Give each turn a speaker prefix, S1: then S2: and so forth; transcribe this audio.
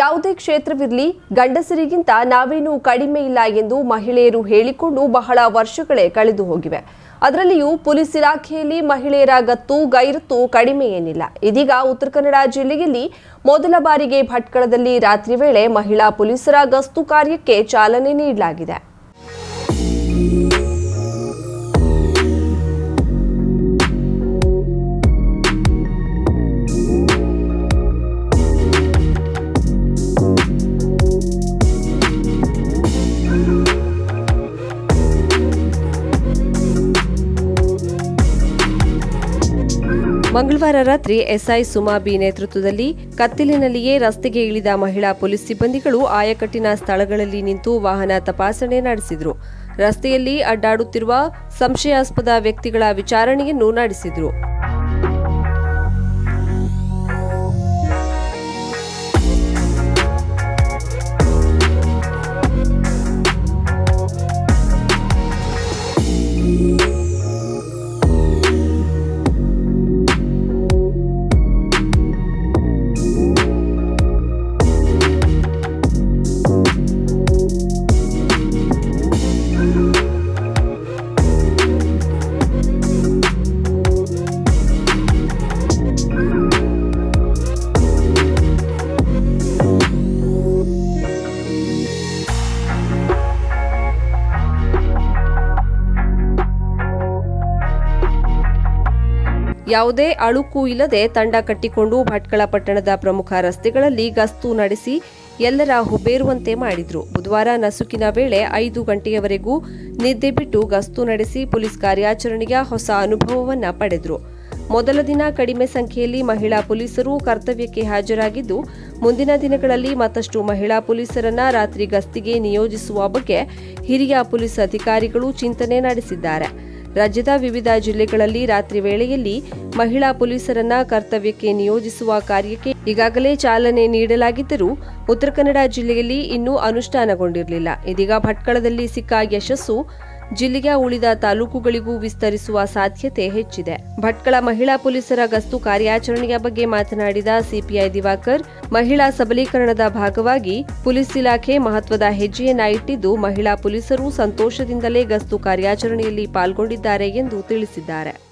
S1: ಯಾವುದೇ ಕ್ಷೇತ್ರವಿರಲಿ ಗಂಡಸರಿಗಿಂತ ನಾವೇನೂ ಕಡಿಮೆ ಇಲ್ಲ ಎಂದು ಮಹಿಳೆಯರು ಹೇಳಿಕೊಂಡು ಬಹಳ ವರ್ಷಗಳೇ ಕಳೆದು ಹೋಗಿವೆ. ಅದರಲ್ಲಿಯೂ ಪೊಲೀಸ್ ಇಲಾಖೆಯಲ್ಲಿ ಮಹಿಳೆಯರ ಗತ್ತು, ಗೈರತ್ತು ಕಡಿಮೆ ಏನಿಲ್ಲ. ಇದೀಗ ಉತ್ತರ ಕನ್ನಡ ಜಿಲ್ಲೆಯಲ್ಲಿ ಮೊದಲ ಬಾರಿಗೆ ಭಟ್ಕಳದಲ್ಲಿ ರಾತ್ರಿ ವೇಳೆ ಮಹಿಳಾ ಪೊಲೀಸರ ಗಸ್ತು ಕಾರ್ಯಕ್ಕೆ ಚಾಲನೆ ನೀಡಲಾಗಿದೆ. ಮಂಗಳವಾರ ರಾತ್ರಿ ಎಸ್ಐ ಸುಮಾ ಬಿ ನೇತೃತ್ವದಲ್ಲಿ ಕತ್ತಲಿನಲ್ಲಿಯೇ ರಸ್ತೆಗೆ ಇಳಿದ ಮಹಿಳಾ ಪೊಲೀಸ್ ಸಿಬ್ಬಂದಿಗಳು ಆಯಕಟ್ಟಿನ ಸ್ಥಳಗಳಲ್ಲಿ ನಿಂತು ವಾಹನ ತಪಾಸಣೆ ನಡೆಸಿದರು. ರಸ್ತೆಯಲ್ಲಿ ಅಡ್ಡಾಡುತ್ತಿರುವ ಸಂಶಯಾಸ್ಪದ ವ್ಯಕ್ತಿಗಳ ವಿಚಾರಣೆಯನ್ನು ನಡೆಸಿದ್ರು. ಯಾವುದೇ ಅಳುಕು ಇಲ್ಲದೆ ತಂಡ ಕಟ್ಟಿಕೊಂಡು ಭಟ್ಕಳ ಪಟ್ಟಣದ ಪ್ರಮುಖ ರಸ್ತೆಗಳಲ್ಲಿ ಗಸ್ತು ನಡೆಸಿ ಎಲ್ಲರ ಹುಬೇರುವಂತೆ ಮಾಡಿದ್ರು. ಬುಧವಾರ ನಸುಕಿನ ವೇಳೆ ಐದು ಗಂಟೆಯವರೆಗೂ ನಿದ್ದೆ ಬಿಟ್ಟು ಗಸ್ತು ನಡೆಸಿ ಪೊಲೀಸ್ ಕಾರ್ಯಾಚರಣೆಯ ಹೊಸ ಅನುಭವವನ್ನ ಪಡೆದ್ರು. ಮೊದಲ ದಿನ ಕಡಿಮೆ ಸಂಖ್ಯೆಯಲ್ಲಿ ಮಹಿಳಾ ಪೊಲೀಸರು ಕರ್ತವ್ಯಕ್ಕೆ ಹಾಜರಾಗಿದ್ದು, ಮುಂದಿನ ದಿನಗಳಲ್ಲಿ ಮತ್ತಷ್ಟು ಮಹಿಳಾ ಪೊಲೀಸರನ್ನ ರಾತ್ರಿ ಗಸ್ತಿಗೆ ನಿಯೋಜಿಸುವ ಬಗ್ಗೆ ಹಿರಿಯ ಪೊಲೀಸ್ ಅಧಿಕಾರಿಗಳು ಚಿಂತನೆ ನಡೆಸಿದ್ದಾರೆ. ರಾಜ್ಯದ ವಿವಿಧ ಜಿಲ್ಲೆಗಳಲ್ಲಿ ರಾತ್ರಿ ವೇಳೆಯಲ್ಲಿ ಮಹಿಳಾ ಪೊಲೀಸರನ್ನ ಕರ್ತವ್ಯಕ್ಕೆ ನಿಯೋಜಿಸುವ ಕಾರ್ಯಕ್ಕೆ ಈಗಾಗಲೇ ಚಾಲನೆ ನೀಡಲಾಗಿದ್ದರೂ ಉತ್ತರ ಕನ್ನಡ ಜಿಲ್ಲೆಯಲ್ಲಿ ಇನ್ನೂ ಅನುಷ್ಠಾನಗೊಂಡಿರಲಿಲ್ಲ. ಇದೀಗ ಭಟ್ಕಳದಲ್ಲಿ ಸಿಕ್ಕ ಯಶಸ್ಸು ಜಿಲ್ಲೆಯ ಉಳಿದ ತಾಲೂಕುಗಳಿಗೂ ವಿಸ್ತರಿಸುವ ಸಾಧ್ಯತೆ ಹೆಚ್ಚಿದೆ. ಭಟ್ಕಳ ಮಹಿಳಾ ಪೊಲೀಸರ ಗಸ್ತು ಕಾರ್ಯಾಚರಣೆಯ ಬಗ್ಗೆ ಮಾತನಾಡಿದ ಸಿಪಿಐ ದಿವಾಕರ್, ಮಹಿಳಾ ಸಬಲೀಕರಣದ ಭಾಗವಾಗಿ ಪೊಲೀಸ್ ಇಲಾಖೆ ಮಹತ್ವದ ಹೆಜ್ಜೆಯನ್ನ ಇಟ್ಟಿದ್ದು ಮಹಿಳಾ ಪೊಲೀಸರು ಸಂತೋಷದಿಂದಲೇ ಗಸ್ತು ಕಾರ್ಯಾಚರಣೆಯಲ್ಲಿ ಪಾಲ್ಗೊಂಡಿದ್ದಾರೆ ಎಂದು ತಿಳಿಸಿದ್ದಾರೆ.